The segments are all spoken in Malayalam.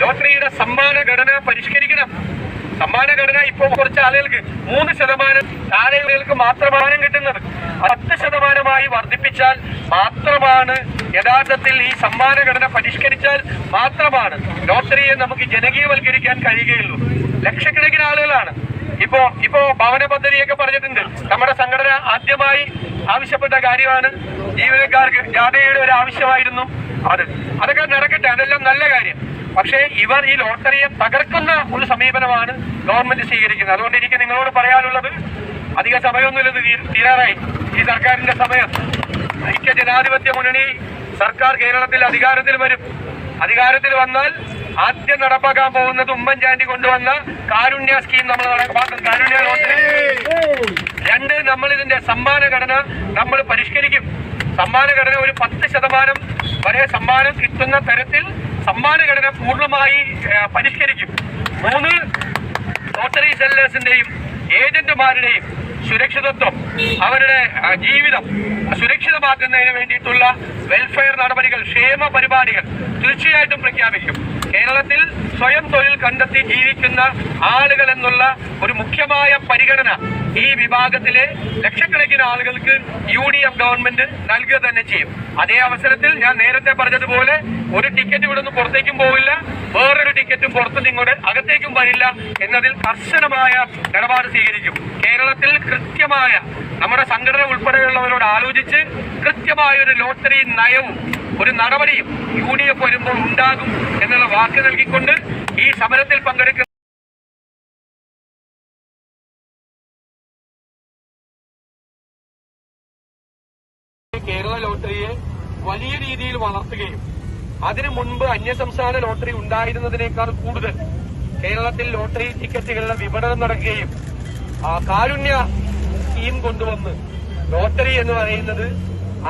ലോട്ടറിയുടെ സമ്മാന ഘടന പരിഷ്കരിക്കണം. സമ്മാന ഘടന ഇപ്പോൾ കുറച്ച് ആളുകൾക്ക് മൂന്ന് ശതമാനം ആളുകൾക്ക് മാത്രമാണ് കിട്ടുന്നത്. പത്ത് ശതമാനമായി വർദ്ധിപ്പിച്ചാൽ മാത്രമാണ് യഥാർത്ഥത്തിൽ ഈ സമ്മാന ഘടന പരിഷ്കരിച്ചാൽ മാത്രമാണ് ലോട്ടറിയെ നമുക്ക് ജനകീയവൽക്കരിക്കാൻ കഴിയുകയുള്ളൂ. ലക്ഷക്കണക്കിന് ആളുകളാണ്. ഇപ്പോ ഇപ്പോ ഭവന പദ്ധതിയൊക്കെ പറഞ്ഞിട്ടുണ്ട്. നമ്മുടെ സംഘടന ആദ്യമായി ആവശ്യപ്പെട്ട കാര്യമാണ് ജീവനക്കാർക്ക് ജാഥയുടെ ഒരു ആവശ്യമായിരുന്നു. അത് അതൊക്കെ നടക്കട്ടെ അതെല്ലാം നല്ല കാര്യം. പക്ഷേ ഇവർ ഈ ലോട്ടറിയെ തകർക്കുന്ന ഒരു സമീപനമാണ് ഗവൺമെന്റ് സ്വീകരിക്കുന്നത്. അതുകൊണ്ട് എനിക്ക് നിങ്ങളോട് പറയാനുള്ളത് അധിക സമയമൊന്നുമില്ല ഇത് തീരാറായി. ഈ സർക്കാരിന്റെ സമയം. ഐക്യ ജനാധിപത്യ മുന്നണി സർക്കാർ കേരളത്തിൽ അധികാരത്തിൽ വരും. അധികാരത്തിൽ വന്നാൽ ആദ്യം നടപ്പാക്കാൻ പോകുന്നത് ഉമ്മൻചാണ്ടി കൊണ്ടുവന്ന കാരുണ്യ സ്കീം നമ്മൾ കാരുണ്യ രണ്ട് നമ്മൾ ഇതിന്റെ സമ്മാന ഘടന നമ്മൾ പരിഷ്കരിക്കും. സമ്മാന ഘടന ഒരു പത്ത് ശതമാനം വരെ സമ്മാനം കിട്ടുന്ന തരത്തിൽ സമ്മാന ഘടന പൂർണമായി പരിഷ്കരിക്കും. മൂന്ന് ലോട്ടറി സെല്ലേഴ്സിന്റെയും ഏജന്റുമാരുടെയും സുരക്ഷിതത്വം അവരുടെ ജീവിതം സുരക്ഷിതമാക്കുന്നതിന് വേണ്ടിയിട്ടുള്ള വെൽഫെയർ നടപടികൾ ക്ഷേമ പരിപാടികൾ തീർച്ചയായിട്ടും പ്രഖ്യാപിക്കും. കേരളത്തിൽ സ്വയം തൊഴിൽ കണ്ടെത്തി ജീവിക്കുന്ന ആളുകൾ എന്നുള്ള ഒരു മുഖ്യമായ പരിഗണന ഈ വിഭാഗത്തിലെ ലക്ഷക്കണക്കിന് ആളുകൾക്ക് യു ഡി എഫ് ഗവൺമെന്റ് നൽകുക തന്നെ ചെയ്യും. അതേ അവസരത്തിൽ ഞാൻ നേരത്തെ പറഞ്ഞതുപോലെ ഒരു ടിക്കറ്റ് ഇവിടെ നിന്ന് പുറത്തേക്കും പോവില്ല. വേറൊരു ടിക്കറ്റും പുറത്തു നിങ്ങളുടെ അകത്തേക്കും വരില്ല എന്നതിൽ കർശനമായ നിലപാട് സ്വീകരിക്കും. കേരളത്തിൽ കൃത്യമായ നമ്മുടെ സംഘടന ഉൾപ്പെടെയുള്ളവരോട് ആലോചിച്ച് കൃത്യമായ ഒരു ലോട്ടറി നയവും ഒരു നടപടിയും യു ഡി എഫ് വരുമ്പോൾ ഉണ്ടാകും എന്നുള്ള വാക്ക് നൽകിക്കൊണ്ട് ഈ സമരത്തിൽ പങ്കെടുക്കുന്ന കേരള ലോട്ടറിയെ വലിയ രീതിയിൽ വളർത്തുകയും അതിനു മുൻപ് അന്യസംസ്ഥാന ലോട്ടറി ഉണ്ടായിരുന്നതിനേക്കാൾ കൂടുതൽ കേരളത്തിൽ ലോട്ടറി ടിക്കറ്റുകളുടെ വിപണനം നടക്കുകയും കാരുണ്യ സ്കീം കൊണ്ടുവന്ന് ലോട്ടറി എന്ന് പറയുന്നത്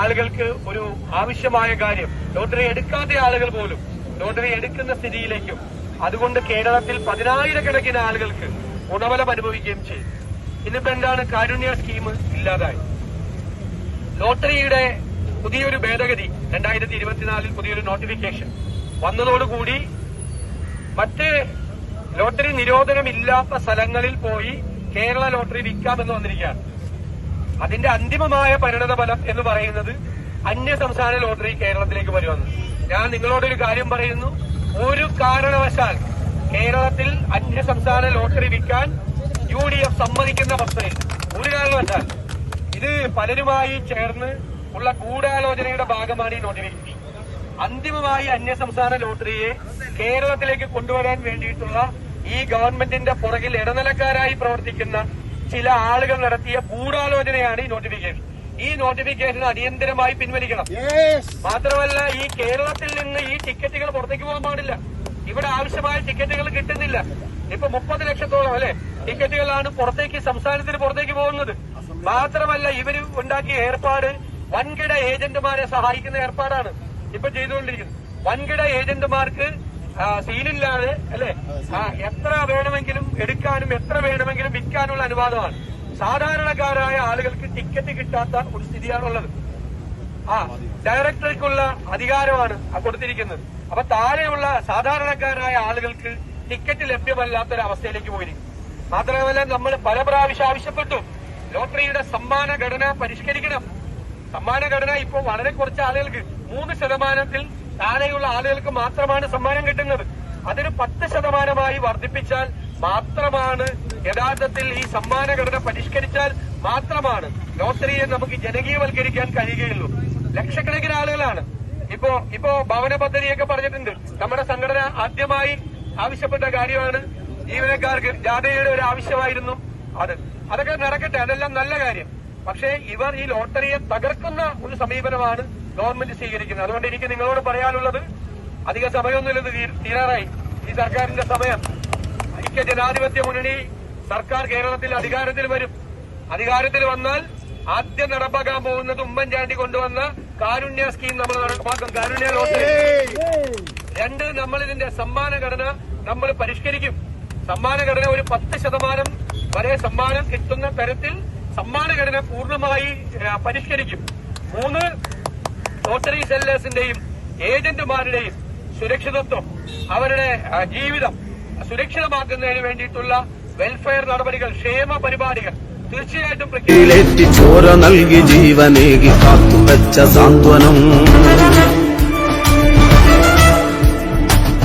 ആളുകൾക്ക് ഒരു ആവശ്യമായ കാര്യം. ലോട്ടറി എടുക്കാത്ത ആളുകൾ പോലും ലോട്ടറി എടുക്കുന്ന സ്ഥിതിയിലേക്കും അതുകൊണ്ട് കേരളത്തിൽ പതിനായിരക്കണക്കിന് ആളുകൾക്ക് ഗുണഫലം അനുഭവിക്കുകയും ചെയ്തു. ഇന്നിപ്പോ എന്താണ് കാരുണ്യ സ്കീം ഇല്ലാതായി? ലോട്ടറിയുടെ പുതിയൊരു ഭേദഗതി രണ്ടായിരത്തി ഇരുപത്തിനാലിൽ പുതിയൊരു നോട്ടിഫിക്കേഷൻ വന്നതോടുകൂടി മറ്റ് ലോട്ടറി നിരോധനമില്ലാത്ത സ്ഥലങ്ങളിൽ പോയി കേരള ലോട്ടറി വിൽക്കാമെന്ന് വന്നിരിക്കുകയാണ്. അതിന്റെ അന്തിമമായ പരിണത ഫലം എന്ന് പറയുന്നത് അന്യ സംസ്ഥാന ലോട്ടറി കേരളത്തിലേക്ക് വരുമെന്ന്. ഞാൻ നിങ്ങളോടൊരു കാര്യം പറയുന്നു. ഒരു കാരണവശാൽ കേരളത്തിൽ അന്യ സംസ്ഥാന ലോട്ടറി വിൽക്കാൻ യു ഡി എഫ് സമ്മതിക്കുന്ന അവസ്ഥയിൽ. ഒരു കാരണവശാൽ ഇത് പലരുമായി ചേർന്ന് ഉള്ള ഗൂഢാലോചനയുടെ ഭാഗമാണ് ഈ നോട്ടിഫിക്കേഷൻ അന്തിമമായി അന്യസംസ്ഥാന ലോട്ടറിയെ കേരളത്തിലേക്ക് കൊണ്ടുവരാൻ വേണ്ടിയിട്ടുള്ള ഈ ഗവൺമെന്റിന്റെ പുറകിൽ ഇടനിലക്കാരായി പ്രവർത്തിക്കുന്ന ചില ആളുകൾ നടത്തിയ ഗൂഢാലോചനയാണ് ഈ നോട്ടിഫിക്കേഷൻ. ഈ നോട്ടിഫിക്കേഷൻ അടിയന്തരമായി പിൻവലിക്കണം. മാത്രമല്ല ഈ കേരളത്തിൽ നിന്ന് ഈ ടിക്കറ്റുകൾ പുറത്തേക്ക് പോകാൻ പാടില്ല. ഇവിടെ ആവശ്യമായ ടിക്കറ്റുകൾ കിട്ടുന്നില്ല. ഇപ്പൊ മുപ്പത് ലക്ഷത്തോളം അല്ലെ? ടിക്കറ്റുകളാണ് പുറത്തേക്ക് സംസ്ഥാനത്തിന് പുറത്തേക്ക് പോകുന്നത്. മാത്രമല്ല ഇവർ ഉണ്ടാക്കിയ ഏർപ്പാട് വൻകിട ഏജന്റുമാരെ സഹായിക്കുന്ന ഏർപ്പാടാണ് ഇപ്പൊ ചെയ്തുകൊണ്ടിരിക്കുന്നത്. വൻകിട ഏജന്റുമാർക്ക് സീലില്ലാതെ അല്ലെ? എത്ര വേണമെങ്കിലും എടുക്കാനും എത്ര വേണമെങ്കിലും വിൽക്കാനുള്ള അനുവാദമാണ്. സാധാരണക്കാരായ ആളുകൾക്ക് ടിക്കറ്റ് കിട്ടാത്ത ഒരു സ്ഥിതിയാണുള്ളത്. ആ ഡയറക്ടർക്കുള്ള അധികാരമാണ് കൊടുത്തിരിക്കുന്നത്. അപ്പൊ താഴെയുള്ള സാധാരണക്കാരായ ആളുകൾക്ക് ടിക്കറ്റ് ലഭ്യമല്ലാത്ത ഒരു അവസ്ഥയിലേക്ക് പോയിരിക്കും മാത്രമല്ല നമ്മൾ പല പ്രാവശ്യം ആവശ്യപ്പെട്ടു. ലോട്ടറിയുടെ സമ്മാന ഘടന പരിഷ്കരിക്കണം. സമ്മാന ഘടന ഇപ്പോൾ വളരെ കുറച്ച് ആളുകൾക്ക് മൂന്ന് ശതമാനത്തിൽ താഴെയുള്ള ആളുകൾക്ക് മാത്രമാണ് സമ്മാനം കിട്ടുന്നത്. അതിന് പത്ത് ശതമാനമായി വർദ്ധിപ്പിച്ചാൽ മാത്രമാണ് യഥാർത്ഥത്തിൽ ഈ സമ്മാനഘടന പരിഷ്കരിച്ചാൽ മാത്രമാണ് ലോട്ടറിയെ നമുക്ക് ജനകീയവൽക്കരിക്കാൻ കഴിയുകയുള്ളൂ. ലക്ഷക്കണക്കിന് ആളുകളാണ്. ഇപ്പോ ഇപ്പോ ഭവന പദ്ധതിയൊക്കെ പറഞ്ഞിട്ടുണ്ട്. നമ്മുടെ സംഘടന ആദ്യമായി ആവശ്യപ്പെട്ട കാര്യമാണ് ജീവനക്കാർക്ക് ജാഥയുടെ ഒരു ആവശ്യമായിരുന്നു. അത് അതൊക്കെ നടക്കട്ടെ അതെല്ലാം നല്ല കാര്യം. പക്ഷേ ഇവർ ഈ ലോട്ടറിയെ തകർക്കുന്ന ഒരു സമീപനമാണ് ഗവൺമെന്റ് സ്വീകരിക്കുന്നത്. അതുകൊണ്ട് എനിക്ക് നിങ്ങളോട് പറയാനുള്ളത് അധിക സമയമൊന്നുമില്ലത് തീരാറായി. ഈ സർക്കാരിന്റെ സമയം. ഐക്യ ജനാധിപത്യ മുന്നണി സർക്കാർ കേരളത്തിൽ അധികാരത്തിൽ വരും. അധികാരത്തിൽ വന്നാൽ ആദ്യം നടപ്പാക്കാൻ പോകുന്നത് ഉമ്മൻചാണ്ടി കൊണ്ടുവന്ന കാരുണ്യ സ്കീം നമ്മൾ നടപ്പാക്കും കാരുണ്യ ലോട്ടറി. രണ്ട് നമ്മൾ ഇതിന്റെ സമ്മാന ഘടന നമ്മൾ പരിഷ്കരിക്കും. സമ്മാന ഘടന ഒരു പത്ത് ശതമാനം വരെ സമ്മാനം കിട്ടുന്ന തരത്തിൽ സമ്മാന ഘടന പൂർണമായി പരിഷ്കരിക്കും. മൂന്ന് ലോട്ടറി സെല്ലേഴ്സിന്റെയും ഏജന്റുമാരുടെയും സുരക്ഷിതത്വം അവരുടെ ജീവിതം സുരക്ഷിതമാക്കുന്നതിന് വേണ്ടിയിട്ടുള്ള വെൽഫെയർ നടപടികൾ ക്ഷേമ പരിപാടികൾ തീർച്ചയായിട്ടും ചോര നൽകി ജീവനേകി കാത്തുവെച്ച സാന്ത്വനം.